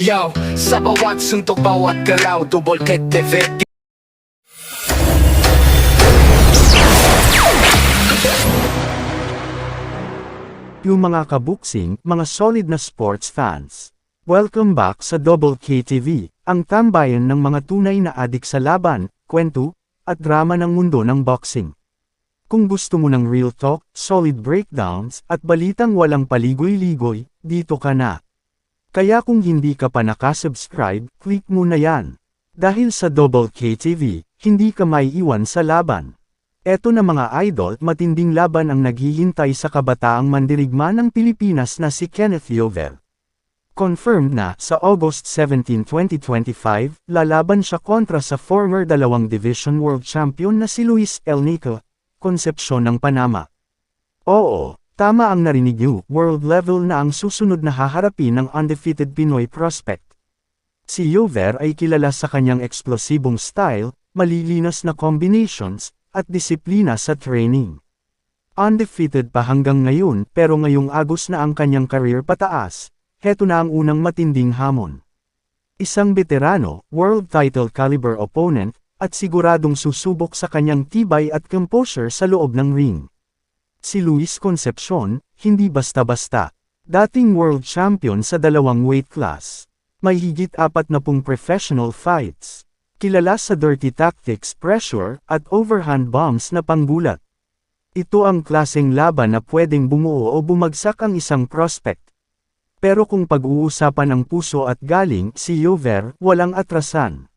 Yo, sa bawat suntok, bawat galaw Double K TV Yung mga kabuksing, mga solid na sports fans. Welcome back sa Double KTV, ang tambayan ng mga tunay na adik sa laban, kwento, at drama ng mundo ng boxing. Kung gusto mo ng real talk, solid breakdowns, at balitang walang paligoy-ligoy, dito ka na. Kaya kung hindi ka pa nakasubscribe, click mo na yan. Dahil sa Double KTV, hindi ka maiiwan sa laban. Eto na mga idol, matinding laban ang naghihintay sa kabataang mandirigma ng Pilipinas na si Kenneth Yovel. Confirmed na, sa August 17, 2025, lalaban siya kontra sa former dalawang division world champion na si Luis El Nico, Concepcion ng Panama. Oo, tama ang narinig niyo, world level na ang susunod na haharapin ng undefeated Pinoy prospect. Si Yover ay kilala sa kanyang eksplosibong style, malilinas na combinations, at disiplina sa training. Undefeated pa hanggang ngayon pero ngayong Agos na ang kanyang career pataas, heto na ang unang matinding hamon. Isang veterano, world title caliber opponent, at siguradong susubok sa kanyang tibay at composure sa loob ng ring. Si Luis Concepcion, hindi basta-basta. Dating world champion sa dalawang weight class. May higit apat na pung professional fights. Kilala sa dirty tactics pressure at overhand bombs na panggulat. Ito ang klaseng laban na pwedeng bumuo o bumagsak ang isang prospect. Pero kung pag-uusapan ang puso at galing, si Yover, walang atrasan.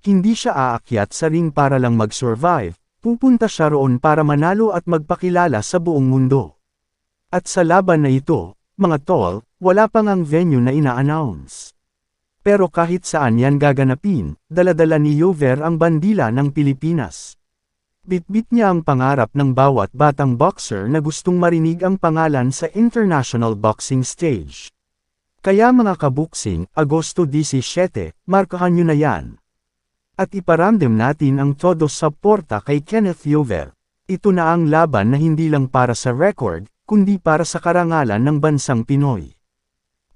Hindi siya aakyat sa ring para lang mag-survive, pupunta siya roon para manalo at magpakilala sa buong mundo. At sa laban na ito, mga tol, wala pang ang venue na ina-announce. Pero kahit saan yan gaganapin, daladala ni Yover ang bandila ng Pilipinas. Bitbit niya ang pangarap ng bawat batang boxer na gustong marinig ang pangalan sa international boxing stage. Kaya mga kabuksing, Agosto 17, markahan nyo na yan. At iparamdam natin ang todo suporta kay Kenneth Yover. Ito na ang laban na hindi lang para sa record, kundi para sa karangalan ng bansang Pinoy.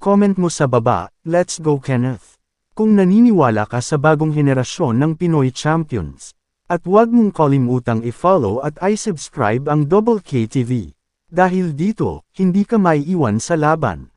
Comment mo sa baba, let's go Kenneth. Kung naniniwala ka sa bagong henerasyon ng Pinoy Champions. At huwag mong kalimutang i-follow at i-subscribe ang Double K TV. Dahil dito, hindi ka maiiwan sa laban.